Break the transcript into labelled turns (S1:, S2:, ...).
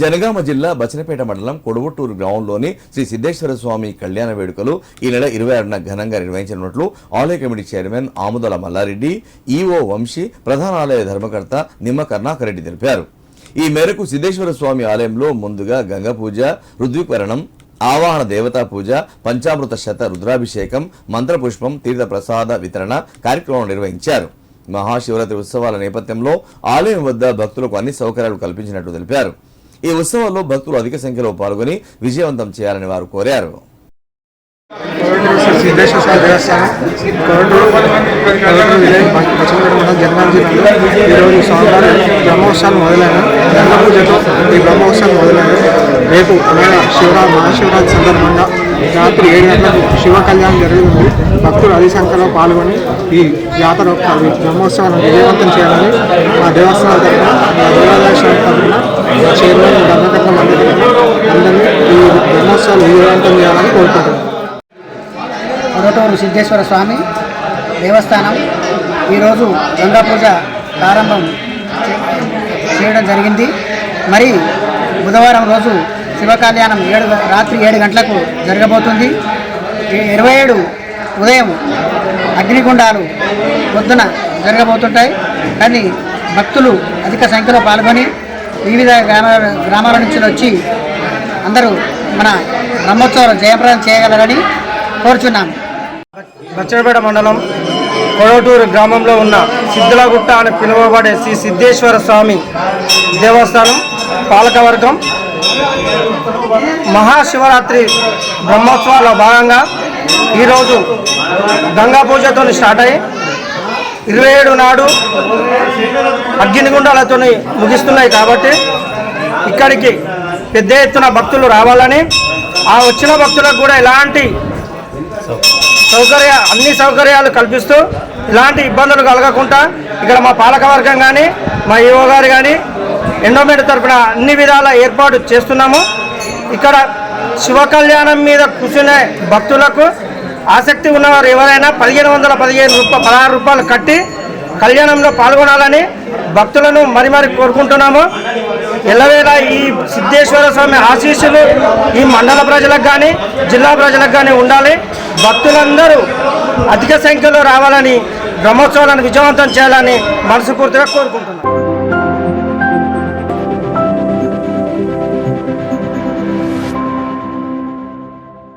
S1: జనగామ జిల్లా బచనపేట మండలం కొడవట్టూరు గ్రామంలోని శ్రీ సిద్ధేశ్వర స్వామి కళ్యాణ వేడుకలు ఈ నెల ఇరవై ఆరున ఘనంగా నిర్వహించనున్నట్లు ఆలయ committee chairman Amudala Mallareddy EO Vamsi ప్రధాన ఆలయ ధర్మకర్త నిమ్మ కరుణాకర్ రెడ్డి తెలిపారు. ఈ మేరకు సిద్ధేశ్వర స్వామి ఆలయంలో ముందుగా గంగ పూజ ఋద్వికరణం ఆవాహన దేవతా పూజ పంచామృత శత రుద్రాభిషేకం మంత్రపుష్పం తీర్థ ప్రసాద వితరణ కార్యక్రమం నిర్వహించారు. మహాశివరాత్రి ఉత్సవాల నేపథ్యంలో ఆలయం వద్ద భక్తులకు అన్ని సౌకర్యాలు కల్పించినట్లు తెలిపారు. ఈ ఉత్సవాల్లో భక్తులు అధిక సంఖ్యలో పాల్గొని విజయవంతం చేయాలని వారు కోరారు.
S2: శ్రీ సిద్ధేశ్వర దేవస్థానం కొరటూరు పశ్చిమగడ మండలం జిల్లాలో ఈరోజు సోమవారం బ్రహ్మోత్సవాలు మొదలైన గంగ పూజతో ఈ బ్రహ్మోత్సవాలు మొదలైన రేపు అనగా శివరా మహాశివరాత్రి సందర్భంగా రాత్రి ఏడు గంటలకు శివ కళ్యాణం జరుగుతుంది భక్తులు అధిక సంఖ్యలో పాల్గొని ఈ జాతర ఈ బ్రహ్మోత్సవాలను విజయవంతం చేయాలని మా దేవస్థానం తరఫున చైర్మన్ ధర్మకర్త మండలి అందరినీ ఈ బ్రహ్మోత్సవాలు విజయవంతం కోరుకుంటున్నాను
S3: కొరటూరు సిద్ధేశ్వర స్వామి దేవస్థానం. ఈరోజు గంగా పూజ ప్రారంభం చేయడం జరిగింది. మరి బుధవారం రోజు శివ కళ్యాణం ఏడు రాత్రి ఏడు గంటలకు జరగబోతుంది. ఈ- ఇరవై ఏడు ఉదయం అగ్నిగుండాలు పొద్దున జరగబోతుంటాయి. కానీ భక్తులు అధిక సంఖ్యలో పాల్గొని వివిధ గ్రామాల గ్రామాల నుంచి వచ్చి అందరూ మన బ్రహ్మోత్సవాలు జయప్రదం చేయగలరని కోరుచున్నాము.
S2: బచ్చనపేట మండలం కొడవటూరు గ్రామంలో ఉన్న సిద్ధలగుట్ట అని పిలువబడే శ్రీ సిద్ధేశ్వర స్వామి దేవస్థానం పాలకవర్గం మహాశివరాత్రి బ్రహ్మోత్సవాల భాగంగా ఈరోజు గంగా పూజతో స్టార్ట్ అయ్యి ఇరవై ఏడు నాడు అగ్నిగుండాలతో ముగిస్తున్నాయి కాబట్టి ఇక్కడికి పెద్ద ఎత్తున భక్తులు రావాలని ఆ వచ్చిన భక్తులకు కూడా ఎలాంటి సౌకర్య అన్ని సౌకర్యాలు కల్పిస్తూ ఇలాంటి ఇబ్బందులు కలగకుండా ఇక్కడ మా పాలకవర్గం కానీ మా ఈఓ గారు కానీ ఎండోమెంట్ తరపున అన్ని విధాల ఏర్పాటు చేస్తున్నాము. ఇక్కడ శివ కళ్యాణం మీద కూర్చునే భక్తులకు ఆసక్తి ఉన్నవారు ఎవరైనా పదిహేను వందల పదిహేను రూపాయలు పదహారు రూపాయలు కట్టి కళ్యాణంలో పాల్గొనాలని భక్తులను మరి మరి కోరుకుంటున్నాము. ఎల్లవేళ ఈ సిద్ధేశ్వర స్వామి ఆశీస్సులు ఈ మండల ప్రజలకు కానీ జిల్లా ప్రజలకు కానీ ఉండాలి. భక్తులందరూ అధిక సంఖ్యలో రావాలని బ్రహ్మోత్సవాలను విజయవంతం చేయాలని మనస్ఫూర్తిగా కోరుకుంటున్నాను